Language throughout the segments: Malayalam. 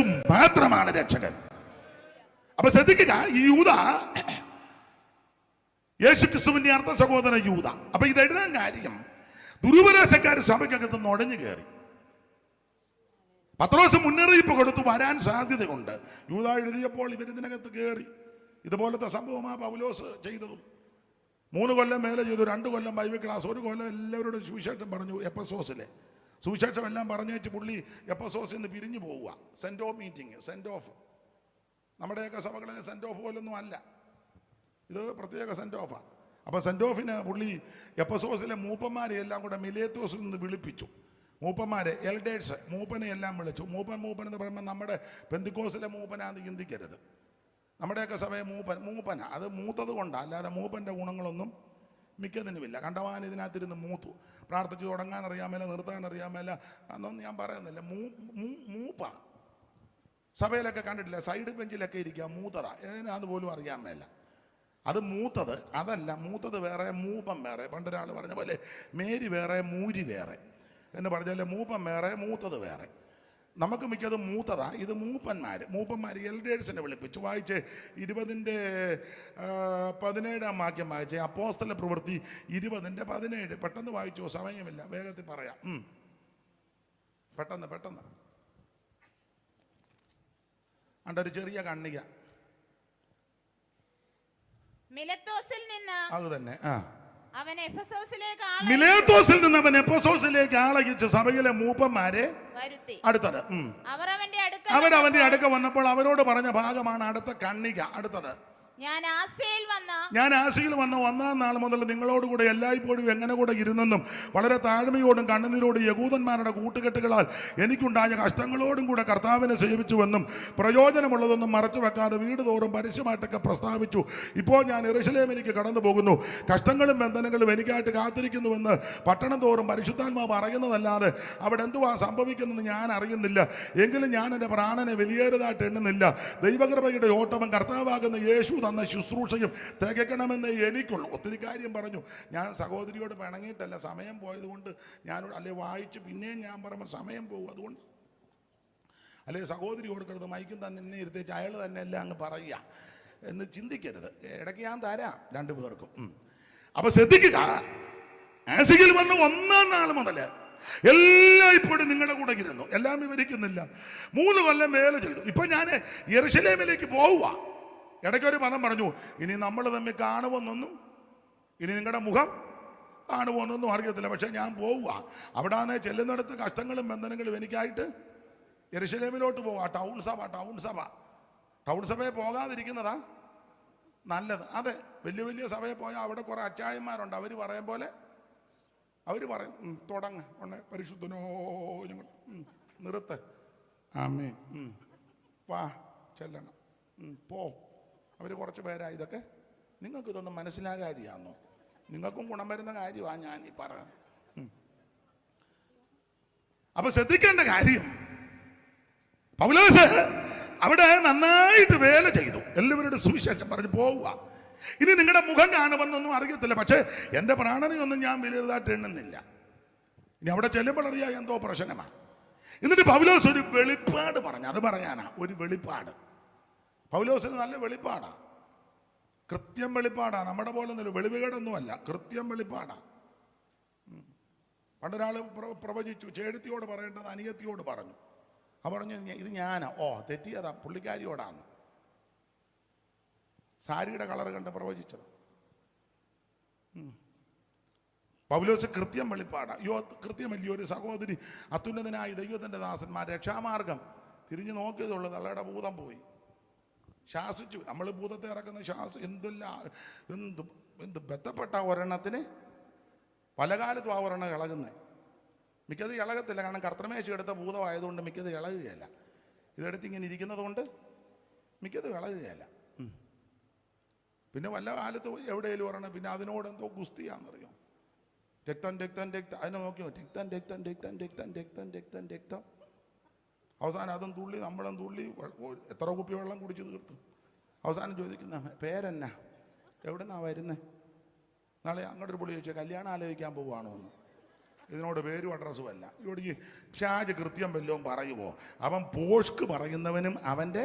യേശു മാത്രമാണ് രക്ഷകൻ. അപ്പൊ ശ്രദ്ധിക്കുക ഈ യൂത യേശു ക്രിസ്തുവിന്റെ അർത്ഥ സഹോദര യൂത. അപ്പൊ ഇത് എഴുതാൻ കാര്യം ദുരുപരാശക്കാർ സഭയ്ക്കകത്ത് നുഴഞ്ഞു കയറി. പത്രോസ് മുന്നറിയിപ്പ് കൊടുത്തു വരാൻ സാധ്യതയുണ്ട്. യൂത എഴുതിയപ്പോൾ ഇവരിതിനകത്ത് കയറി. ഇതുപോലത്തെ സംഭവമാ പൗലോസ് ചെയ്തതും. മൂന്ന് കൊല്ലം മേലെ ചെയ്തു രണ്ട് കൊല്ലം ബൈബിൾ ക്ലാസ് ഒരു കൊല്ലം എല്ലാവരോടും സുവിശേഷം പറഞ്ഞു എപ്പസോസിലെ. സുവിശേഷം എല്ലാം പറഞ്ഞേച്ച് പുള്ളി എപ്പസോസിൽ നിന്ന് പിരിഞ്ഞു പോവുക. Send off meeting send off നമ്മുടെയൊക്കെ സഭകളിലെ സെന്റ് ഓഫ് പോലൊന്നും അല്ല. ഇത് പ്രത്യേക സെന്റ് ഓഫാണ് അപ്പോൾ സെന്റ് ഓഫിന് പുള്ളി എപ്പസോസിലെ മൂപ്പന്മാരെ എല്ലാം കൂടെ മിലേത്തോസിൽ നിന്ന് വിളിപ്പിച്ചു. മൂപ്പന്മാരെ എൽഡേഴ്സ് മൂപ്പനെ എല്ലാം വിളിച്ചു. മൂപ്പൻ മൂപ്പൻ എന്ന് പറയുമ്പോൾ നമ്മുടെ പെന്തിക്കോസിലെ മൂപ്പനാന്ന് ചിന്തിക്കരുത്. നമ്മുടെയൊക്കെ സഭയെ മൂപ്പൻ മൂപ്പന. അത് മൂത്തത് കൊണ്ടാണ് അല്ലാതെ മൂപ്പന്റെ ഗുണങ്ങളൊന്നും മിക്കതിനുമില്ല. കണ്ടവാൻ ഇതിനകത്തിരുന്ന് മൂത്തു. പ്രാർത്ഥിച്ചു തുടങ്ങാൻ അറിയാമല്ല മേല നിർത്താൻ അറിയാമല്ല മേല എന്നൊന്നും ഞാൻ പറയുന്നില്ല. മൂ മൂപ്പ. സഭയിലൊക്കെ കണ്ടിട്ടില്ല. സൈഡ് ബെഞ്ചിലൊക്കെ ഇരിക്കുക മൂത്തറ. ഏതിനാന്ന് പോലും അറിയാൻ മേല. അത് മൂത്തത് അതല്ല മൂത്തത് വേറെ മൂപ്പം വേറെ. പണ്ടൊരാൾ പറഞ്ഞ പോലെ മേരി വേറെ മൂരി വേറെ. എന്ന് പറഞ്ഞാൽ മൂപ്പം വേറെ മൂത്തത് വേറെ. നമുക്ക് മിക്കത് മൂത്തതാ. ഇത് മൂപ്പന്മാർ മൂപ്പന്മാർ എൽഡേഴ്സിനെ വിളിപ്പിച്ചു. വായിച്ച് ഇരുപതിന്റെ പതിനേഴാം വാക്യം വായിച്ച്. അപ്പോസ്തല പ്രവൃത്തി ഇരുപതിന്റെ പതിനേഴ്. പെട്ടെന്ന് വായിച്ചോ സമയമില്ല. വേഗത്തിൽ പറയാം. പെട്ടെന്ന് പെട്ടെന്ന് പെട്ടെന്ന്. അണ്ടൊരു ചെറിയ കണ്ണിക. മിലത്തോസിൽ നിന്ന് അത് തന്നെ. ആ. മിലേത്തോസിൽ നിന്ന് അവൻ എഫസോസിലേക്ക് ആളയച്ച് സഭയിലെ മൂപ്പന്മാരെ വരുത്തി. അടുത്തത്. അവരവന്റെ അടുക്ക വന്നപ്പോൾ അവരോട് പറഞ്ഞ ഭാഗമാണ് അടുത്ത കണ്ണിക അടുത്തത്. ഞാൻ ആസയിൽ വന്ന ഞാൻ ആശയിൽ വന്ന ഒന്നാം നാൾ മുതൽ നിങ്ങളോട് നിങ്ങളോടുകൂടെ എല്ലായ്പ്പോഴും എങ്ങനെ കൂടെ ഇരുന്നെന്നും വളരെ താഴ്മയോടും കണ്ണുനീരോടും യകൂദന്മാരുടെ കൂട്ടുകെട്ടുകളാൽ എനിക്കുണ്ടായ കഷ്ടങ്ങളോടും കൂടെ കർത്താവിനെ സേവിച്ചുവെന്നും പ്രയോജനമുള്ളതൊന്നും മറച്ചു വെക്കാതെ വീട് തോറും പരസ്യമായിട്ടൊക്കെ പ്രസ്താവിച്ചു. ഇപ്പോൾ ഞാൻ എറുശലേമിലേക്ക് കടന്നു പോകുന്നു. കഷ്ടങ്ങളും ബന്ധനങ്ങളും എനിക്കായിട്ട് കാത്തിരിക്കുന്നുവെന്ന് പട്ടണം തോറും പരിശുദ്ധാത്മാവ് അറിയുന്നതല്ലാതെ അവിടെ എന്തുവാ സംഭവിക്കുന്നതെന്ന് ഞാൻ അറിയുന്നില്ല. എങ്കിലും ഞാൻ എന്റെ പ്രാണനെ വലിയേറതായിട്ട് എണ്ണുന്നില്ല. ദൈവകൃപയുടെ ഓട്ടവും കർത്താവാകുന്ന യേശു തന്ന ശുശ്രൂഷയും തികയ്ക്കണമെന്ന് എനിക്കുള്ളൂ. ഒത്തിരി കാര്യം പറഞ്ഞു. ഞാൻ സഹോദരിയോട് പിണങ്ങിയിട്ടല്ല. സമയം പോയതുകൊണ്ട് ഞാൻ അല്ലെ വായിച്ച് പിന്നെയും ഞാൻ പറയുമ്പോൾ സമയം പോകും. അതുകൊണ്ട് അല്ലെ സഹോദരി കൊടുക്കരുത്. മൈക്കും തന്നെ എന്നെ ഇരുത്തേച്ച് അയാൾ തന്നെ എല്ലാം അങ്ങ് പറയുക. എന്ന് ചിന്തിക്കരുത്. ഇടയ്ക്ക് ഞാൻ തരാം രണ്ടു പേർക്കും. അപ്പൊ ശ്രദ്ധിക്കുക. ആസികിൽ വന്ന ഒന്നാം നാൾ മുതൽ എല്ലാം ഇപ്പോഴും നിങ്ങളുടെ കൂടെ ഇരുന്നു. എല്ലാം വിവരിക്കുന്നില്ല. മൂന്ന് കൊല്ലം വേല ചെയ്തു. ഇപ്പൊ ഞാൻ യെറുശലേമിലേക്ക് പോവുക ഇടയ്ക്കൊരു പദം പറഞ്ഞു ഇനി നമ്മൾ തമ്മിൽ കാണുമെന്നൊന്നും ഇനി നിങ്ങളുടെ മുഖം കാണുമെന്നൊന്നും അറിയത്തില്ല. പക്ഷെ ഞാൻ പോവുക അവിടെ ചെല്ലുന്നിടത്ത് കഷ്ടങ്ങളും ബന്ധനങ്ങളും എനിക്കായിട്ട് യെരുശലേമിലോട്ട് പോവാ. ടൗൺ സഭ ടൗൺ സഭ. ടൗൺ സഭയെ പോകാതിരിക്കുന്നതാ നല്ലത്. അതെ വലിയ വലിയ സഭയിൽ പോയാൽ അവിടെ കുറേ അച്ചായന്മാരുണ്ട്. അവർ പറയും പോലെ അവർ പറയും തുടങ്ങ. ഉടനെ പരിശുദ്ധനോ ഞങ്ങൾ നിർത്ത്. ആമേ വാ ചെല്ലണം. പോ. അവർ കുറച്ച് പേരാ ഇതൊക്കെ നിങ്ങൾക്ക് ഇതൊന്നും കാര്യമാണോ നിങ്ങൾക്കും ഗുണം വരുന്ന കാര്യമാണ് ഞാൻ ഈ പറയുന്നത്. അപ്പൊ ശ്രദ്ധിക്കേണ്ട കാര്യം പൗലോസ് അവിടെ നന്നായിട്ട് വേല ചെയ്തു. എല്ലാവരുടെ സുവിശേഷം പറഞ്ഞു പോവുക. ഇനി നിങ്ങളുടെ മുഖം കാണുമെന്നൊന്നും അറിയത്തില്ല പക്ഷേ എന്റെ പ്രാണനയൊന്നും ഞാൻ വലിയതായിട്ട് എണ്ണുന്നില്ല. ഇനി അവിടെ ചെല്ലുമ്പോൾ അറിയാം എന്തോ പ്രശ്നമാണ് എന്നിട്ട് പൗലോസ് ഒരു വെളിപ്പാട് പറഞ്ഞു. അത് പറയാനാ ഒരു വെളിപ്പാട്. പൗലോസിന് നല്ല വെളിപ്പാടാ. കൃത്യം വെളിപ്പാടാ. നമ്മുടെ പോലെ ഒന്നും വെളിവുകേടൊന്നുമല്ല. കൃത്യം വെളിപ്പാടാ. പണ്ടൊരാൾ പ്ര- പ്രവചിച്ചു. ചേടത്തിയോട് പറയേണ്ടത് അനിയത്തിയോട് പറഞ്ഞു. ആ പറഞ്ഞു ഇത് ഞാനാ. ഓ തെറ്റിയതാ. പുള്ളിക്കാരിയോടാന്ന്. സാരിയുടെ കളർ കണ്ട് പ്രവചിച്ചത്. പൗലോസ് കൃത്യം വെളിപ്പാടാ. യോ കൃത്യമല്ലയോ ഒരു സഹോദരി അത്യുന്നതനായ ദൈവത്തിന്റെ ദാസന്മാർ രക്ഷാമാർഗം തിരിഞ്ഞു നോക്കിയതുള്ളൂ തള്ളയുടെ ഭൂതം പോയി. ശാസിച്ചു. നമ്മൾ ഭൂതത്തെ ഇറക്കുന്ന ശ്വാസ എന്തില്ല എന്ത് എന്ത് ബന്ധപ്പെട്ട ഒരെണ്ണത്തിന് പല കാലത്തും ആ ഒരെണ്ണം ഇളകുന്നത് മിക്കത് ഇളകത്തില്ല. കാരണം കർത്തമേശം എടുത്ത ഭൂതമായതുകൊണ്ട് മിക്കത് ഇളകുകയല്ല. ഇതെടുത്ത് ഇങ്ങനെ ഇരിക്കുന്നത് കൊണ്ട് മിക്കത് ഇളകുകയല്ല. പിന്നെ വല്ല കാലത്ത് എവിടെയെങ്കിലും ഒരെണ്ണം പിന്നെ അതിനോട് എന്തോ ഗുസ്തിയാണെന്നറിയാം രക്തം രക്തം രക്തം. അതിനെ നോക്കിയോ? രക്തം രക്തം രക്തം രക്തം രക്തം രക്തം രക്തം. അവസാനം അതും തുള്ളി നമ്മളും തുള്ളി എത്ര കുപ്പി വെള്ളം കുടിച്ചു തീർത്തു. അവസാനം ചോദിക്കുന്ന പേരെന്നാ? എവിടെ നിന്നാ വരുന്നത് നാളെ അങ്ങോട്ടൊരു പുള്ളി ചോദിച്ചാൽ കല്യാണം ആലോചിക്കാൻ പോവുകയാണോ എന്ന്. ഇതിനോട് പേരും അഡ്രസ്സും അല്ല. ഇവിടെ ഷാജ് കൃത്യം വല്ലതും പറയുമോ അവൻ പോഷ്ക്ക് പറയുന്നവനും അവന്റെ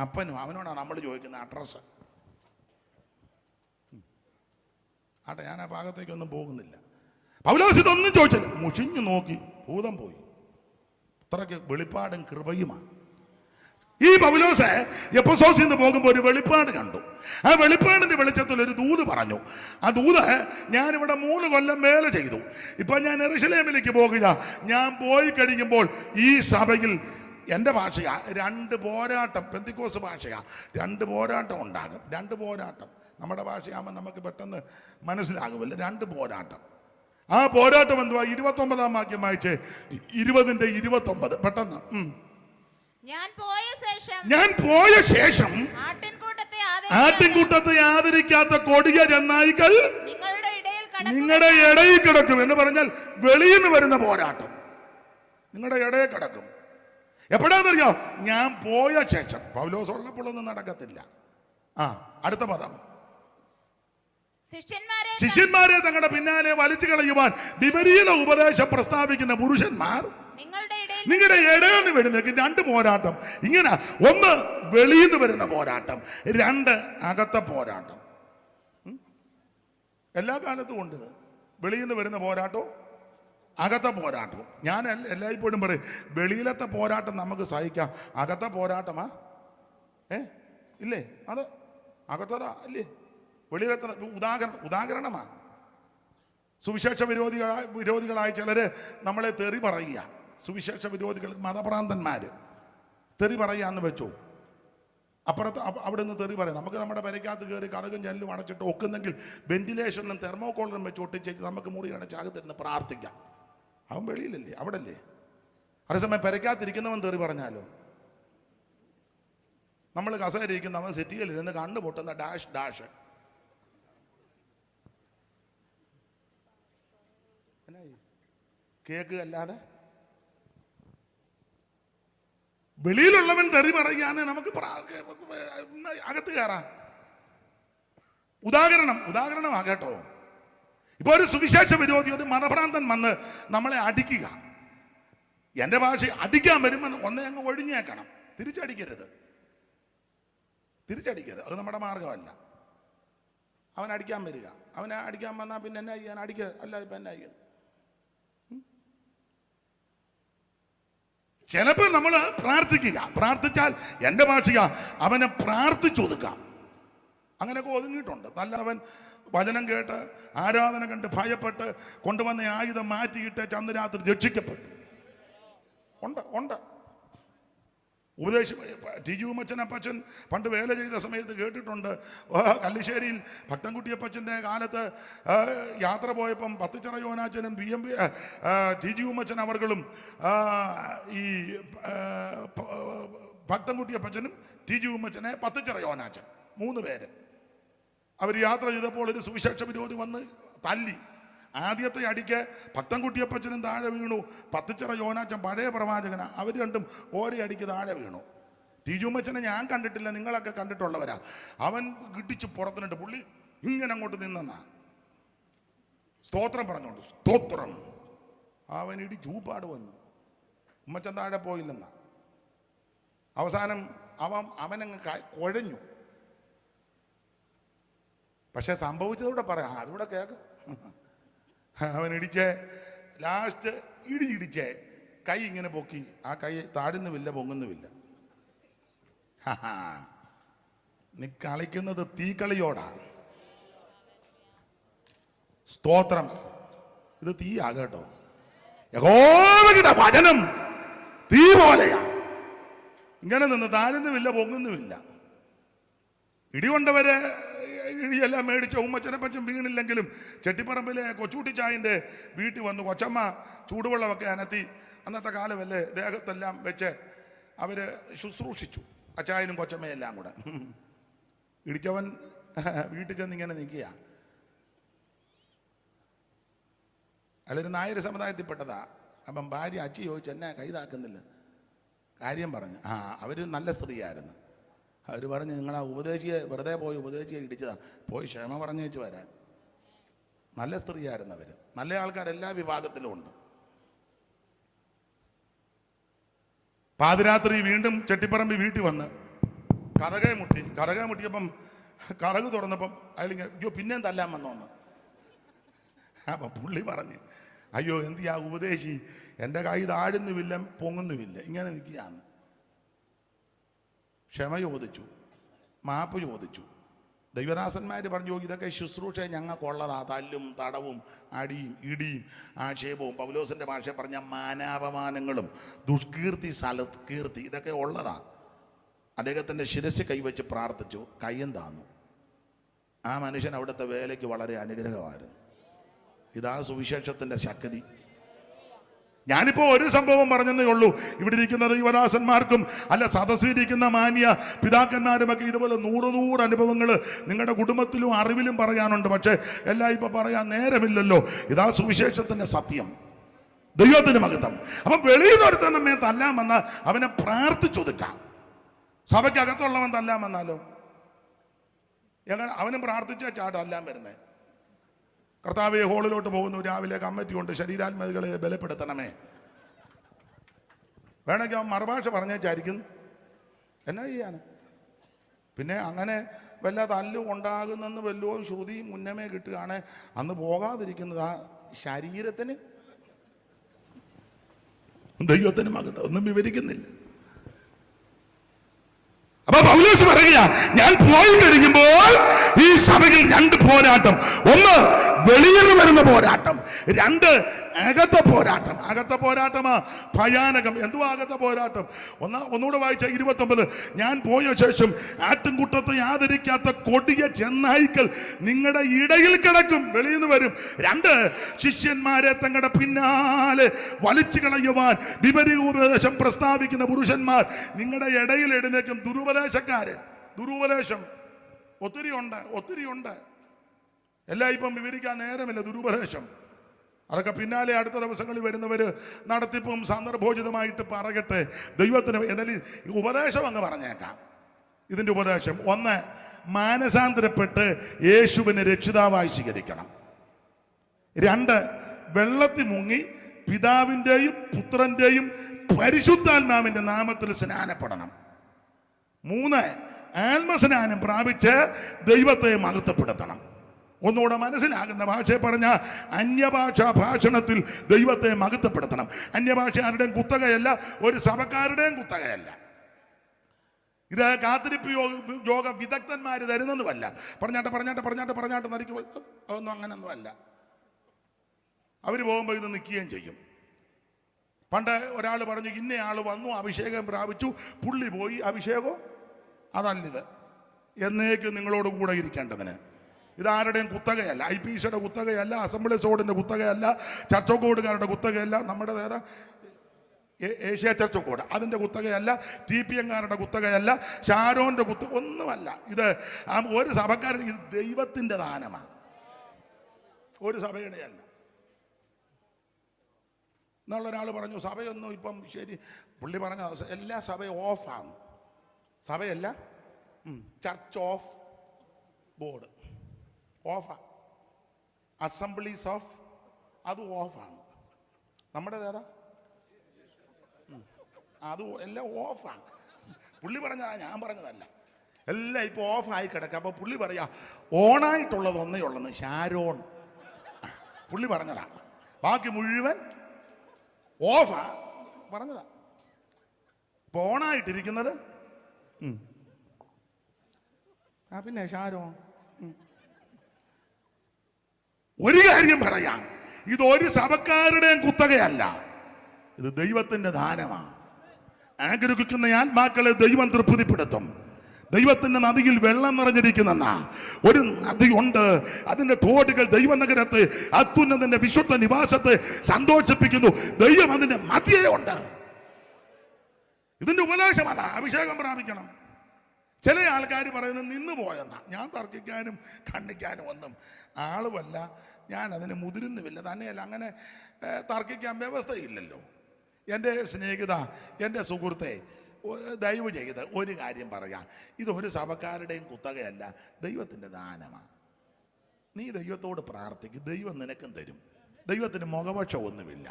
അപ്പനും. അവനോടാണ് നമ്മൾ ചോദിക്കുന്ന അഡ്രസ്സ് ആട്ടെ ഞാൻ ആ ഭാഗത്തേക്കൊന്നും പോകുന്നില്ല. പൗലോസ് ഇതൊന്നും ചോദിച്ചില്ല. മുഷിഞ്ഞു നോക്കി. ഭൂതം പോയി. അത്രയ്ക്ക് വെളിപ്പാടും കൃപയുമാണ്. ഈ പൗലോസ് എപ്പസോസിൽ നിന്ന് പോകുമ്പോൾ ഒരു വെളിപ്പാട് കണ്ടു. ആ വെളിപ്പാടിന്റെ വെളിച്ചത്തിൽ ഒരു ദൂത് പറഞ്ഞു. ആ ദൂത് ഞാനിവിടെ മൂന്ന് കൊല്ലം മേലെ ചെയ്തു. ഇപ്പൊ ഞാൻ എറിശലേമിലേക്ക് പോകുക. ഞാൻ പോയി കഴിയുമ്പോൾ ഈ സഭയിൽ എന്റെ ഭാഷയാ രണ്ട് പോരാട്ടം പെന്തിക്കോസ് ഭാഷയാ രണ്ട് പോരാട്ടം ഉണ്ടാകും. രണ്ട് പോരാട്ടം. നമ്മുടെ ഭാഷയാകുമ്പോൾ നമുക്ക് പെട്ടെന്ന് മനസ്സിലാകുമല്ലോ. രണ്ട് പോരാട്ടം. ആ പോരാട്ടം എന്തുവാ? ഇരുപത്തൊമ്പതാം വാക്യം വായിച്ചേ. ഇരുപതിന്റെ ഇരുപത്തൊമ്പത്. പെട്ടെന്ന്. ഞാൻ പോയ ശേഷം ഞാൻ പോയ ശേഷം ആട്ടിൻകൂട്ടത്തെ ആദരിക്കാത്ത കൊടിയ ചെന്നായിക്കൾ നിങ്ങളുടെ ഇടയിൽ കടക്കുക നിങ്ങളുടെ ഇടയിൽ കിടക്കും എന്ന് പറഞ്ഞാൽ വെളിയിൽ നിന്ന് വരുന്ന പോരാട്ടം. നിങ്ങളുടെ ഇടയിൽ കിടക്കും. എപ്പോഴാണെന്നറിയോ? ഞാൻ പോയ ശേഷം. പൗലോസ് ഉള്ളപ്പോഴൊന്നും നടക്കത്തില്ല. ആ അടുത്ത പദം. ശിഷ്യന്മാരെ തങ്ങളുടെ പിന്നാലെ വലിച്ചു കളയുവാൻ വിപരീത ഉപദേശം പ്രസ്താവിക്കുന്ന പുരുഷന്മാർ. നിങ്ങളുടെ ഇടയിൽ വരുന്ന രണ്ട് പോരാട്ടം. ഇങ്ങനെ ഒന്ന് വെളിയിൽ നിന്ന് വരുന്ന പോരാട്ടം രണ്ട് അകത്തെ പോരാട്ടം. എല്ലാ കാലത്തും ഉണ്ട്. വെളിയിൽ നിന്ന് വരുന്ന പോരാട്ടവും അകത്തെ പോരാട്ടവും. ഞാൻ എല്ലായ്പ്പോഴും പറയും വെളിയിലത്തെ പോരാട്ടം നമുക്ക് സഹിക്കാം. അകത്തെ പോരാട്ടമാ? ഏ? ഇല്ലേ? അത് അകത്തതാ? അല്ലേ വെളിയിലത്തെ ഉദാഹരണം ഉദാഹരണമാണ്. സുവിശേഷ വിരോധികളായ വിരോധികളായ ചിലർ നമ്മളെ തെറി പറയുക. സുവിശേഷ വിരോധികൾ മതഭ്രാന്തന്മാർ തെറി പറയാന്ന് വെച്ചു. അപ്പുറത്ത് അവ- അവിടെ നിന്ന് തെറി പറയാം. നമുക്ക് നമ്മുടെ പെരയ്ക്കകത്ത് കയറി കഥകും ജനലും അടച്ചിട്ട് ഒക്കുന്നെങ്കിൽ വെന്റിലേഷനും തെർമോകോളറും വെച്ച് ഒട്ടിച്ചേച്ച് നമുക്ക് മുറി അടച്ചാകത്തിരുന്ന് പ്രാർത്ഥിക്കാം. അവൻ വെളിയിലല്ലേ? അവിടെ അല്ലേ അതേസമയം പെരയ്ക്കകത്തിരിക്കുന്നവൻ തെറി പറഞ്ഞാലോ? നമ്മൾ കസേരയിരിക്കുന്നവൻ സെറ്റിയിലിരുന്ന് കണ്ണു പൊട്ടുന്ന ഡാഷ് ഡാഷ്. എന്നായി? കേക്ക് അല്ലാതെ? വെളിയിലുള്ളവൻ തെറി പറയാന് നമുക്ക് അകത്ത് കയറാം. ഉദാഹരണം ഉദാഹരണമാ കേട്ടോ. ഇപ്പൊ ഒരു സുവിശേഷ വിരോധി ഒരു മതഭ്രാന്തൻ വന്ന് നമ്മളെ അടിക്കുക. എന്റെ ഭാഷ അടിക്കാൻ വരുമ്പോൾ ഒന്നേ അങ്ങ് ഒഴിഞ്ഞേക്കണം. തിരിച്ചടിക്കരുത്. തിരിച്ചടിക്കരുത്. അത് നമ്മുടെ മാർഗമല്ല അവൻ അടിക്കാൻ വരിക. അവനെ അടിക്കാൻ വന്നാൽ പിന്നെ എന്നാ ചെയ്യാൻ? അടിക്കുക അല്ല ഇപ്പൊ എന്നാ ചെയ്യാൻ? ചിലപ്പോൾ നമ്മൾ പ്രാർത്ഥിക്കുക. പ്രാർത്ഥിച്ചാൽ എന്റെ ഭാഷയ അവനെ പ്രാർത്ഥിച്ചൊതുക്കാം അങ്ങനെയൊക്കെ ഒതുങ്ങിയിട്ടുണ്ട്. നല്ല അവൻ വചനം കേട്ട് ആരാധന കണ്ട് ഭയപ്പെട്ട് കൊണ്ടുവന്ന ആയുധം മാറ്റിയിട്ട് ചന്ദ്രരാത്രി രക്ഷിക്കപ്പെട്ടു. ഉണ്ട് ഉണ്ട്. ഉപദേശ ടിജു ഉമ്മച്ചനപ്പച്ചൻ പണ്ട് വേല ചെയ്ത സമയത്ത് കേട്ടിട്ടുണ്ട്. കല്ലിശ്ശേരിയിൽ ഭക്തൻകുട്ടിയപ്പച്ചന്റെ കാലത്ത് യാത്ര പോയപ്പം Pathuchira യോനാച്ചനും B M T G Ummachan അവർകളും ഈ ഭക്തൻകുട്ടിയപ്പച്ചനും ടി ജി ഉമ്മച്ചനെ മച്ചനെ പത്തുച്ചിറ യോനാച്ചൻ മൂന്ന് പേര്. അവർ യാത്ര ചെയ്തപ്പോൾ ഒരു സുവിശേഷ വിരോധി വന്ന് തല്ലി. ആദ്യത്തെ അടിക്ക് പത്തൻകുട്ടിയപ്പച്ചനും താഴെ വീണു. പത്തിച്ചിറ യോനാച്ചൻ പഴയ പ്രവാചകന. അവർ രണ്ടും ഓരോ അടിക്ക് താഴെ വീണു. ടീജുമച്ചനെ ഞാൻ കണ്ടിട്ടില്ല നിങ്ങളൊക്കെ കണ്ടിട്ടുള്ളവരാ. അവൻ കിട്ടിച്ച് പുറത്തിനിട്ട് പുള്ളി ഇങ്ങനെ അങ്ങോട്ട് നിന്നെന്നാ. സ്തോത്രം പറഞ്ഞോണ്ട് സ്തോത്രം. അവൻ ഇടി ചൂപ്പാട് വന്നു. ഉമ്മച്ചൻ താഴെ പോയില്ലെന്നാ. അവസാനം അവൻ അവനങ്ങ് കുഴഞ്ഞു. പക്ഷെ സംഭവിച്ചതൂടെ പറയാം. അതുകൂടെ കേൾക്കും അവൻ ഇടിച്ചേ ലാസ്റ്റ് ഇടി ഇടിച്ചേ കൈ ഇങ്ങനെ പൊക്കി ആ കൈ താഴുന്നുമില്ല പൊങ്ങുന്നുമില്ല. നീ കളിക്കുന്നത് തീക്കളിയോടാ. സ്തോത്രം. ഇത് തീ കേട്ടോ യഹോവയുടെ വചനം തീ പോലെയാ. ഇങ്ങനെ നിന്ന് താഴുന്നുമില്ല പൊങ്ങുന്നുമില്ല. ഇടികൊണ്ടവരെ ഇടിയെല്ലാം മേടിച്ച ഉമ്മച്ചനപ്പച്ചൻ വീണില്ലെങ്കിലും ചെട്ടിപ്പറമ്പിലെ കൊച്ചൂട്ടിച്ചായന്റെ വീട്ടിൽ വന്നു. കൊച്ചമ്മ ചൂടുവെള്ളമൊക്കെ അനത്തി. അന്നത്തെ കാലമല്ലേ ദേഹത്തെല്ലാം വെച്ച് അവർ ശുശ്രൂഷിച്ചു. അച്ചായനും കൊച്ചമ്മയെല്ലാം കൂടെ. ഇടിച്ചവൻ വീട്ടിൽ ചെന്ന് ഇങ്ങനെ നിൽക്കുക അയാളൊരു നായർ സമുദായത്തിൽപ്പെട്ടതാ. അപ്പം ഭാര്യ അച്ചി ചോദിച്ചു എന്നെ കൈതാക്കുന്നില്ല? കാര്യം പറഞ്ഞു. ആ അവർ നല്ല സ്ത്രീയായിരുന്നു. അവർ പറഞ്ഞ് നിങ്ങൾ ആ ഉപദേശിയെ വെറുതെ പോയി ഉപദേശിയെ ഇടിച്ചതാ. പോയി ക്ഷമ വെച്ച് വരാൻ. നല്ല സ്ത്രീയായിരുന്നു അവർ നല്ല ആൾക്കാർ എല്ലാ വിഭാഗത്തിലും ഉണ്ട്. പാതിരാത്രി വീണ്ടും ചെട്ടിപ്പറമ്പ് വീട്ടിൽ വന്ന് കറകെ മുട്ടി കറകെ മുട്ടിയപ്പം കറക് തുറന്നപ്പം അയാളിങ്ങനെ അയ്യോ പിന്നെയും തല്ലാൻ വന്നോന്ന്. അപ്പൊ പുള്ളി പറഞ്ഞ് അയ്യോ എന്തിയാ ഉപദേശി? എന്റെ കൈ താഴുന്നുമില്ല പൊങ്ങുന്നുമില്ല. ഇങ്ങനെ നിൽക്കുകയാണ്. ക്ഷമ ചോദിച്ചു മാപ്പ് ചോദിച്ചു. ദൈവദാസന്മാർ പറഞ്ഞു ഇതൊക്കെ ശുശ്രൂഷ ഞങ്ങൾക്കുള്ളതാ തല്ലും തടവും അടിയും ഇടിയും ആക്ഷേപവും. പൗലോസിന്റെ ഭാഷ പറഞ്ഞ മാനാപമാനങ്ങളും ദുഷ്കീർത്തി സലത്കീർത്തി ഇതൊക്കെ ഉള്ളതാ. അദ്ദേഹത്തിന്റെ ശിരസ് കൈവച്ച് പ്രാർത്ഥിച്ചു കയ്യും താന്നു. ആ മനുഷ്യൻ അവിടുത്തെ വേലയ്ക്ക് വളരെ അനുഗ്രഹമായിരുന്നു. ഇതാ സുവിശേഷത്തിന്റെ ശക്തി. ഞാനിപ്പോ ഒരു സംഭവം പറഞ്ഞതേ ഉള്ളൂ. ഇവിടെ ഇരിക്കുന്ന ദൈവദാസന്മാർക്കും അല്ല സദസ്സിരിക്കുന്ന മാന്യ പിതാക്കന്മാരുമൊക്കെ ഇതുപോലെ നൂറ് നൂറ് അനുഭവങ്ങൾ നിങ്ങളുടെ കുടുംബത്തിലും അറിവിലും പറയാനുണ്ട്. പക്ഷേ എല്ലാം ഇപ്പൊ പറയാൻ നേരമില്ലല്ലോ. ഇതാ സുവിശേഷത്തിന്റെ സത്യം. ദൈവത്തിന് മഹത്വം. അപ്പൊ വെളിയിൽ നിന്ന് ഒരുത്തൻ നമ്മെ തല്ലാൻ വന്നാൽ അവനെ പ്രാർത്ഥിച്ചൊതുക്കാം സഭയ്ക്കകത്തുള്ളവൻ തല്ലാൻ വന്നാലോ? എങ്ങനെ? അവനും പ്രാർത്ഥിച്ചാൽ ചാട്ടം അല്ലാൻ വരുന്നേ. കർത്താവെ ഹോളിലോട്ട് പോകുന്നു. രാവിലെ കമ്മറ്റി കൊണ്ട് ശരീരാത്മകളെ ബലപ്പെടുത്തണമേ. വേണമെങ്കിൽ അവൻ മറുഭാഷ പറഞ്ഞേച്ചായിരിക്കും. എന്നാ ചെയ്യാൻ പിന്നെ അങ്ങനെ വല്ല തല്ലും ഉണ്ടാകുന്നെന്ന് വല്ലോ ശ്രുതി മുന്നമേ കിട്ടുകയാണ്. അന്ന് പോകാതിരിക്കുന്നത് ആ ശരീരത്തിന്. ദൈവത്തിന് മകത്ത് ഒന്നും വിവരിക്കുന്നില്ല. അപ്പൊ പൗലോസ് പറയുക ഞാൻ പോയി കഴിയുമ്പോൾ ഈ സഭയിൽ രണ്ട് പോരാട്ടം. ഒന്ന് വെളിയിൽ നിന്ന് വരുന്ന പോരാട്ടം രണ്ട് അകത്തെ പോരാട്ടം. അകത്തെ പോരാട്ടമാ? ഭയാനകം. എന്തുവാ അകത്തെ പോരാട്ടം? ഒന്നാ ഒന്നുകൂടെ വായിച്ച ഇരുപത്തി ഒമ്പത് ഞാൻ പോയ ശേഷം ആട്ടുംകുട്ടത്തെ ആദരിക്കാത്ത കൊടിയ ചെന്നായിക്കൽ നിങ്ങളുടെ ഇടയിൽ കിടക്കും വെളിയിൽ നിന്ന് വരും. രണ്ട് ശിഷ്യന്മാരെ തങ്ങളുടെ പിന്നാലെ വലിച്ചു കളയുവാൻ വിപരീതോപദേശം പ്രസ്താവിക്കുന്ന പുരുഷന്മാർ നിങ്ങളുടെ ഇടയിൽ എഴുന്നേക്കും ദുരുപദേശക്കാര് ദുരുപദേശം. ഒത്തിരി ഉണ്ട് ഒത്തിരി ഉണ്ട്. എല്ലാം ഇപ്പം വിവരിക്കാൻ നേരമില്ല ദുരുപദേശം. അതൊക്കെ പിന്നാലെ അടുത്ത ദിവസങ്ങളിൽ വരുന്നവർ നടത്തിപ്പും സന്ദർഭോചിതമായിട്ട് പറയട്ടെ. ദൈവത്തിന് എന്നാലും ഉപദേശം അങ്ങ് പറഞ്ഞേക്കാം. ഇതിന്റെ ഉപദേശം ഒന്ന് മാനസാന്തരപ്പെട്ട് യേശുവിനെ രക്ഷിതാവായി സ്വീകരിക്കണം. രണ്ട് വെള്ളത്തിൽ മുങ്ങി പിതാവിന്റെയും പുത്രന്റെയും പരിശുദ്ധാത്മാവിന്റെ നാമത്തിൽ സ്നാനപ്പെടണം. മൂന്ന് ആത്മസ്നാനം പ്രാപിച്ച് ദൈവത്തെ മഹത്വപ്പെടുത്തണം. ഒന്നുകൂടെ മനസ്സിലാകുന്ന ഭാഷയെ പറഞ്ഞ അന്യഭാഷാ ഭാഷണത്തിൽ ദൈവത്തെ മഹത്വപ്പെടുത്തണം. അന്യഭാഷ ആരുടെയും കുത്തകയല്ല ഒരു സഭക്കാരുടെയും കുത്തകയല്ല. ഇത് കാത്തിരിപ്പ് യോഗ യോഗ വിദഗ്ധന്മാർ തരുന്നതുമല്ല. പറഞ്ഞാട്ടെ പറഞ്ഞാട്ടെ പറഞ്ഞാട്ടെ പറഞ്ഞാട്ടെ നരിക്കുമ്പോൾ അതൊന്നും അങ്ങനൊന്നും അല്ല അവർ പോകുമ്പോൾ ഇത് നിൽക്കുകയും ചെയ്യും. പണ്ട് ഒരാൾ പറഞ്ഞു ഇന്നയാൾ വന്നു അഭിഷേകം പ്രാപിച്ചു പുള്ളി പോയി അഭിഷേകം അതല്ലിത്. എന്നേക്കും നിങ്ങളോട് കൂടെ ഇരിക്കേണ്ടതിന് ഇതാരുടെയും കുത്തകയല്ല. ഐ പി സിയുടെ കുത്തകയല്ല അസംബ്ലി സോഡിന്റെ കുത്തകയല്ല ചർച്ചക്കോടുകാരുടെ കുത്തകയല്ല നമ്മുടെ നേരെ ഏഷ്യ ചർച്ചക്കോട് അതിന്റെ കുത്തകയല്ല ടി പി എങ്കാരുടെ കുത്തകയല്ല ഷാരോന്റെ കുത്ത ഒന്നുമല്ല. ഇത് ഒരു സഭക്കാരൻ ഇത് ദൈവത്തിന്റെ ദാനമാണ്. ഒരു സഭയുടെ അല്ല. എന്നുള്ള ഒരാൾ പറഞ്ഞു സഭയൊന്നും ഇപ്പം ശരി പുള്ളി പറഞ്ഞ എല്ലാ സഭയും ഓഫാണ്. സഭയല്ല. ചർച്ച് ഓഫ് ബോർഡ് ഓഫാ അസംബ്ലീസ് ഓഫ് അത് ഓഫാണ് നമ്മുടെ ഏതാ. അത് എല്ലാം ഓഫാണ് പുള്ളി പറഞ്ഞതാ ഞാൻ പറഞ്ഞതല്ല. എല്ലാം ഇപ്പോൾ ഓഫായി കിടക്കുക അപ്പോൾ പുള്ളി പറയാ ഓണായിട്ടുള്ളത് ഒന്നേ ഉള്ളെന്ന് ഷാരോൺ. പുള്ളി പറഞ്ഞതാ. ബാക്കി മുഴുവൻ ഓഫാ പറഞ്ഞതാ. ഇപ്പൊ ഓണായിട്ടിരിക്കുന്നത്. ആ പിന്നെ ഷാരോ? ഒരു കാര്യം പറയാം. ഇത് ഒരു സഭക്കാരുടെയും കുത്തകയല്ല. ഇത് ദൈവത്തിന്റെ ദാനമാണ്. ആഗ്രഹിക്കുന്ന ആത്മാക്കളെ ദൈവം തൃപ്തിപ്പെടുത്തും. ദൈവത്തിന്റെ നദിയിൽ വെള്ളം നിറഞ്ഞിരിക്കുന്ന ഒരു നദിയുണ്ട്. അതിന്റെ തോടുകൾ ദൈവനഗരത്തെ അത്യുന്നതിന്റെ വിശുദ്ധ നിവാസത്തെ സന്തോഷിപ്പിക്കുന്നു. ദൈവം അതിന്റെ മധ്യേ ഉണ്ട്. ഇതിന്റെ ഉപദേശമല്ല അഭിഷേകം പ്രാപിക്കണം. ചില ആൾക്കാർ പറയുന്നത് നിന്ന് പോയെന്ന ഞാൻ തർക്കിക്കാനും ഖണ്ഡിക്കാനും ഒന്നും ആളുമല്ല ഞാൻ അതിന് മുതിരുന്നുമില്ല തന്നെയല്ല അങ്ങനെ തർക്കിക്കാൻ വ്യവസ്ഥയില്ലല്ലോ. എന്റെ സ്നേഹിത എന്റെ സുഹൃത്തെ ദയവ് ചെയ്ത് ഒരു കാര്യം പറയാം ഇത് ഒരു സഭക്കാരുടെയും കുത്തകയല്ല ദൈവത്തിന്റെ ദാനമാണ് നീ ദൈവത്തോട് പ്രാർത്ഥിക്കും ദൈവം നിനക്കും തരും ദൈവത്തിന് മുഖപക്ഷം ഒന്നുമില്ല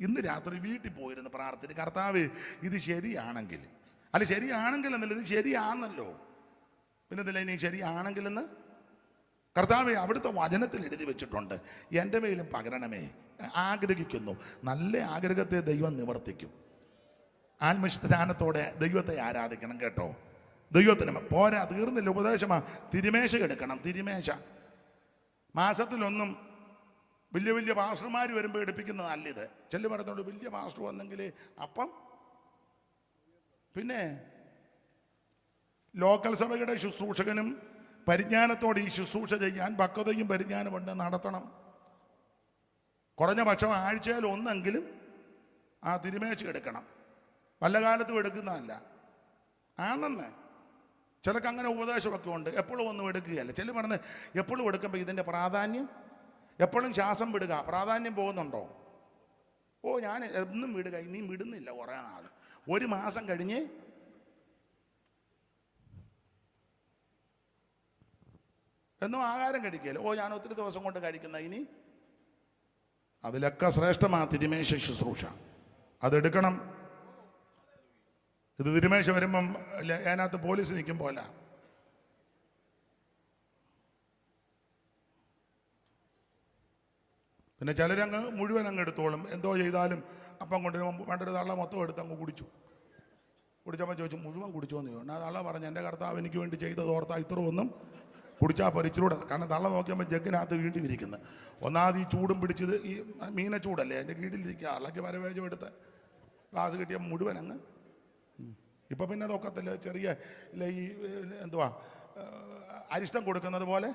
ഇന്ന് രാത്രി വീട്ടിൽ പോയിരുന്ന് പ്രാർത്ഥന കർത്താവ് ഇത് ശരിയാണെങ്കിൽ. അല്ല ശരിയാണെങ്കിൽ എന്നല്ല ഇത് ശരിയാണെന്നല്ലോ പിന്നെ ഇതല്ല ഇനി ശരിയാണെങ്കിലെന്ന് കർത്താവെ അവിടുത്തെ വചനത്തിൽ എഴുതി വെച്ചിട്ടുണ്ട്. എന്റെ മേലും പകരണമേ. ആഗ്രഹിക്കുന്നു. നല്ല ആഗ്രഹത്തെ ദൈവം നിവർത്തിക്കും. ആത്മസ്ഥാനത്തോടെ ദൈവത്തെ ആരാധിക്കണം കേട്ടോ. ദൈവത്തിന് പോരാ തീർന്നില്ല. ഉപദേശമാ തിരുമേശ എടുക്കണം തിരുമേശ. മാസത്തിലൊന്നും വലിയ വലിയ പാസ്റ്റർമാർ വരുമ്പോൾ എടുപ്പിക്കുന്ന നല്ലത്. ചെല്ലു പറഞ്ഞോണ്ട് വലിയ പാസ്റ്റർ വന്നെങ്കിൽ അപ്പം പിന്നെ ലോക്കൽ സഭയുടെ ശുശ്രൂഷകനും പരിജ്ഞാനത്തോടെ ഈ ശുശ്രൂഷ ചെയ്യാൻ പക്വതയും പരിജ്ഞാനമുണ്ട് നടത്തണം. കുറഞ്ഞ പക്ഷം ആഴ്ചയിൽ ഒന്നെങ്കിലും ആ തിരുമേശ എടുക്കണം. വല്ല കാലത്തും എടുക്കുന്നതല്ല. ആണെന്ന്. ചിലക്ക് അങ്ങനെ ഉപദേശമൊക്കെ ഉണ്ട്. എപ്പോഴും ഒന്നും എടുക്കുകയല്ല. ചില പറഞ്ഞ് എപ്പോഴും എടുക്കുമ്പോൾ ഇതിന്റെ പ്രാധാന്യം എപ്പോഴും ശ്വാസം വിടുക. പ്രാധാന്യം പോകുന്നുണ്ടോ? ഓ ഞാൻ എന്നും വിടുക. ഇനിയും വിടുന്നില്ല കുറേ നാൾ. ഒരു മാസം കഴിഞ്ഞ് എന്നും ആഹാരം കഴിക്കുകയല്ല? ഓ ഞാൻ ഒത്തിരി ദിവസം കൊണ്ട് കഴിക്കുന്ന ഇനി അതിലൊക്കെ ശ്രേഷ്ഠമാ തിരുമേശ ശുശ്രൂഷ. അതെടുക്കണം. ഇത് തിരുമേശ വരുമ്പം അതിനകത്ത് പോലീസ് നിൽക്കും പോലെ പിന്നെ ചിലരങ്ങ് മുഴുവൻ അങ്ങ് എടുത്തോളും. എന്തോ ചെയ്താലും അപ്പം കൊണ്ട് വേണ്ടൊരു തള്ള മൊത്തം എടുത്ത് അങ്ങ് കുടിച്ചു. കുടിച്ചപ്പോൾ ചോദിച്ചു മുഴുവൻ കുടിച്ചോ എന്ന് ചോദിച്ചു. തള്ള പറഞ്ഞു എന്റെ കർത്താവ് എനിക്ക് വേണ്ടി ചെയ്തത് ഓർത്താ ഇത്ര ഒന്നും കുടിച്ചാൽ പരിച്ചിലൂടെ കാരണം തള്ള നോക്കിയപ്പോൾ ജഗ്ഗിനകത്ത് വീണ്ടും ഇരിക്കുന്നത് ഒന്നാമത് ഈ ചൂടും പിടിച്ചത് ഈ മീന ചൂടല്ലേ അതിന്റെ കീഴിലിരിക്കുക അള്ളക്ക് വരവേജം എടുത്ത് ഗ്ലാസ് കിട്ടിയ മുഴുവൻ അങ്ങ്. ഇപ്പം പിന്നെ നോക്കത്തില്ല ചെറിയ ഇല്ല ഈ എന്തുവാ അരിഷ്ടം കൊടുക്കുന്നത് പോലെ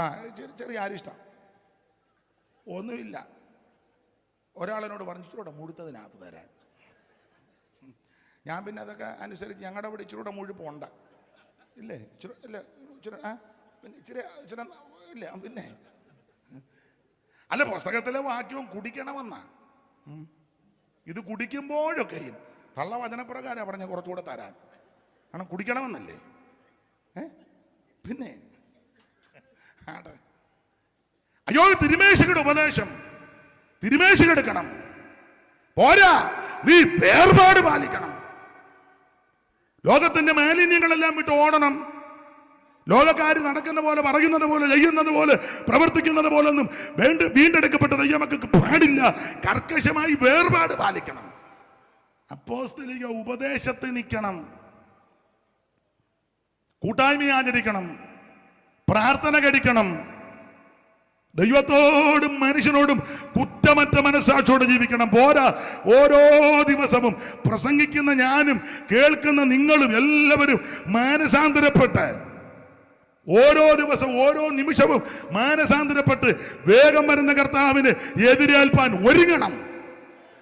ആ ചെറിയ അരിഷ്ടം. ഒന്നുമില്ല. ഒരാളിനോട് പറഞ്ഞിട്ടൂടെ മുഴുത്തതിനകത്ത് തരാൻ. ഞാൻ പിന്നെ അതൊക്കെ അനുസരിച്ച് ഞങ്ങളുടെ ഇവിടെ ഇച്ചിരൂടെ മുഴുപ്പുണ്ട് ഇല്ലേ? ഇച്ചിരി ഇല്ല? ഇച്ചിരി ആ? പിന്നെ ഇച്ചിരി ഇച്ചിരി ഇല്ല? പിന്നെ. അല്ല പുസ്തകത്തിലെ വാക്യവും കുടിക്കണമെന്നാ. ഇത് കുടിക്കുമ്പോഴൊക്കെയും തള്ള വചനപ്രകാരം പറഞ്ഞ കുറച്ചുകൂടെ തരാൻ. കാരണം കുടിക്കണമെന്നല്ലേ? ഏ? പിന്നെ. ആട്ടെ അയ്യോ തിരുമേശിയുടെ ഉപദേശം. തിരുമേശകെടുക്കണം പോരാ നീ വേർപാട് പാലിക്കണം. ലോകത്തിന്റെ മാലിന്യങ്ങളെല്ലാം വിട്ട് ഓടണം. ലോകക്കാർ നടക്കുന്ന പോലെ പറയുന്നത് പോലെ ചെയ്യുന്നത് പോലെ പ്രവർത്തിക്കുന്നത് പോലെ ഒന്നും വേണ്ട വീണ്ടെടുക്കപ്പെട്ട ദൈവമക്കൾക്ക് പാടില്ല. കർക്കശമായി വേർപാട് പാലിക്കണം. അപ്പോസ്തലിക ഉപദേശത്തിൽ നിൽക്കണം. കൂട്ടായ്മ ആചരിക്കണം പ്രാർത്ഥന കഴിക്കണം. ദൈവത്തോടും മനുഷ്യനോടും കുറ്റമറ്റ മനസ്സാക്ഷിയോടെ ജീവിക്കണം. പോരാ. ഓരോ ദിവസവും പ്രസംഗിക്കുന്ന ഞാനും കേൾക്കുന്ന നിങ്ങളും എല്ലാവരും മാനസാന്തരപ്പെട്ട് ഓരോ ദിവസവും ഓരോ നിമിഷവും മാനസാന്തരപ്പെട്ട് വേഗം വരുന്ന കർത്താവിന് എതിരേൽപ്പാൻ ഒരുങ്ങണം.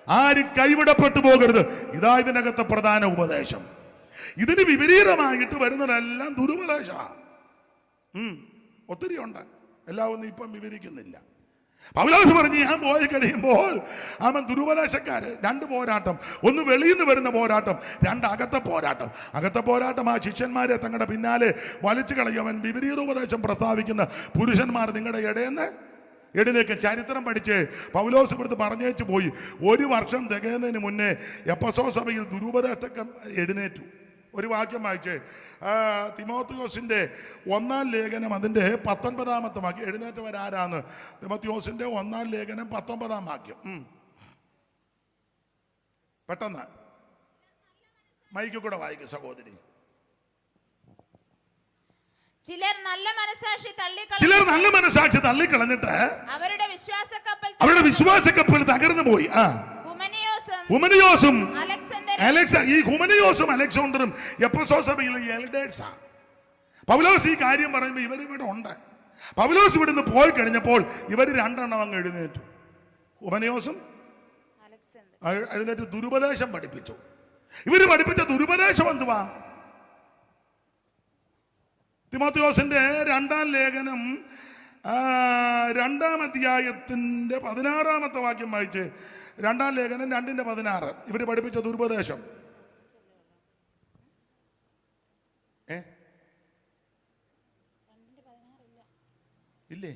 ആരും കൈവിടപ്പെട്ടു പോകരുത്. ഇതാ ഇതിനകത്തെ പ്രധാന ഉപദേശം. ഇതിന് വിപരീതമായിട്ട് വരുന്നതെല്ലാം ദുരുപദേശമാണ് ഒത്തിരി ഉണ്ട് എല്ലാം ഒന്നും ഇപ്പം വിവരിക്കുന്നില്ല. പൗലോസ് പറഞ്ഞു ഞാൻ പോയി കഴിയുമ്പോൾ അവൻ ദുരുപദേശക്കാര്. രണ്ട് പോരാട്ടം. ഒന്ന് വെളിയിൽ നിന്ന് വരുന്ന പോരാട്ടം രണ്ട് അകത്തെ പോരാട്ടം. അകത്തെ പോരാട്ടം ആ ശിഷ്യന്മാരെ തങ്ങളുടെ പിന്നാലെ വലിച്ചു കളയും. അവൻ വിപരീത ഉപദേശം പ്രസ്താവിക്കുന്ന പുരുഷന്മാർ നിങ്ങളുടെ ഇടയെന്ന്? എടിലേക്ക് ചരിത്രം പഠിച്ച് പൗലോസ് ഇവിടുത്തെ പറഞ്ഞേച്ചു പോയി. ഒരു വർഷം തികയുന്നതിന് മുന്നേ എപ്പസോ സഭയിൽ ദുരുപദേശക്കം എഴുന്നേറ്റു. ഒരു വാക്യം വായിച്ചേ. തിമോത്തിയോസിന്റെ തിമോത്തിയോസിന്റെ ഒന്നാം ലേഖനം അതിന്റെ പത്തൊൻപതാമത്തെ വാക്യം. എഴുന്നേറ്റ് എഴുന്നേറ്റവരാരാന്ന് തിമോത്തിയോസിന്റെ ഒന്നാം ലേഖനം പത്തൊമ്പതാം വാക്യം. പെട്ടെന്ന്. മൈക്ക് കൂടെ വായിക്കും സഹോദരി. ചിലർ നല്ല മനസാക്ഷി ചിലർ നല്ല മനസ്സാക്ഷി തള്ളിക്കളഞ്ഞിട്ട് അവരുടെ വിശ്വാസ കപ്പൽ അവരുടെ വിശ്വാസക്കപ്പൽ തകർന്നു പോയി. ആ. ഹുമനിയോസും അലക്സ ഈ ഹുമനിയോസും അലക്സാണ്ടറും എപ്പസോ സഭയിലെ പൗലോസ് ഈ കാര്യം പറയുമ്പോൾ ഇവർ ഇവിടെ ഉണ്ട്. പൗലോസ് ഇവിടുന്ന് പോയി കഴിഞ്ഞപ്പോൾ ഇവർ രണ്ടെണ്ണം അങ്ങ് എഴുന്നേറ്റു. ഹുമനിയോസും എഴുന്നേറ്റ് ദുരുപദേശം പഠിപ്പിച്ചു. ഇവർ പഠിപ്പിച്ച ദുരുപദേശം എന്തുവാ? തിമോത്തിയോസിന്റെ രണ്ടാം ലേഖനം രണ്ടാം അധ്യായത്തിന്റെ പതിനാറാമത്തെ വാക്യം വായിച്ച് രണ്ടാം ലേഖനം രണ്ടിന്റെ പതിനാറ്. ഇവർ പഠിപ്പിച്ച ദുരുപദേശം. ഏ? ഇല്ലേ?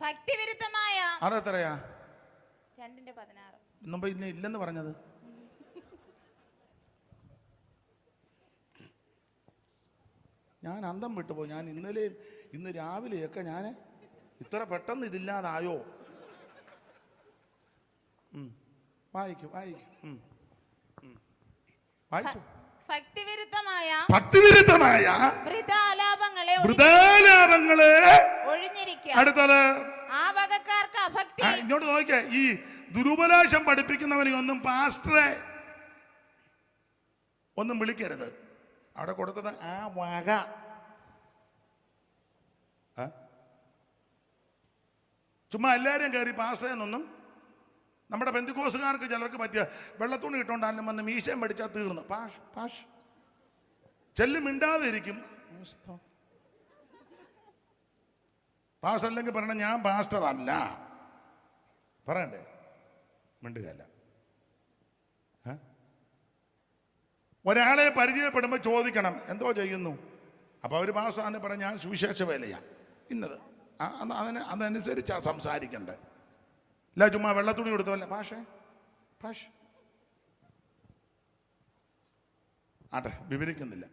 ഭക്തിവിരുദ്ധമായ അതെത്രയാ രണ്ടിന്റെ പതിനാറ്. മുമ്പ് ഇന്ന ഇല്ലെന്ന് പറഞ്ഞത്. ഞാൻ അന്തം വിട്ടുപോയി. ഞാൻ ഇന്നലെയും ഇന്ന് രാവിലെയൊക്കെ ഞാൻ ഇത്ര പെട്ടെന്ന് ഇതില്ലാതായോ? ഉം. വായിക്കൂ വായിക്കൂ. ഉം. ഉം. വായിച്ചു. ഭക്തിവിരുദ്ധമായ ഭക്തിവിരുദ്ധമായ വൃതാലാപങ്ങളെ ഒഴി- വൃതാലാപങ്ങൾ ഒഴിഞ്ഞിരിക്കുക. അടുത്തത്. ആ വകക്കാർക്ക് അഭക്തി. ആ, ഇങ്ങോട്ട് നോക്കിയാ ഈ ദുരുപദേശം പഠിപ്പിക്കുന്നവനെ ഒന്നും പാസ്റ്ററെ ഒന്നും വിളിക്കരുത്. അവിടെ കൊടുത്തത് ആ വക. ചുമ്മാ എല്ലാവരും കയറി പാസ്റ്ററെ എന്നൊന്നും നമ്മുടെ ബന്ധുക്കോസുകാർക്ക് ചിലർക്ക് പറ്റിയ വെള്ളത്തുണി ഇട്ടോണ്ടാലും വന്ന് മീശയും പഠിച്ചാൽ തീർന്നു. പാഷ് പാഷ്. ചെല്ലു മിണ്ടാതെ ഇരിക്കും പാസ്റ്റർ അല്ലെങ്കിൽ പറയണം ഞാൻ പാസ്റ്റർ അല്ല. പറയണ്ടേ? മിണ്ടുകയല്ല. ഒരാളെ പരിചയപ്പെടുമ്പോൾ ചോദിക്കണം എന്തോ ചെയ്യുന്നു. അപ്പോൾ അവർ പാസ്റ്റർ ആണെന്ന് പറഞ്ഞാൽ ഞാൻ സുവിശേഷ വേലയാണ് ഇന്നത്. അതിന് അതനുസരിച്ചാണ് സംസാരിക്കണ്ടേ. ഇല്ല ചുമ്മാ വെള്ളത്തുണി കൊടുത്തല്ല പാഷേ പാഷ്. ആട്ടെ വിവരിക്കുന്നില്ല.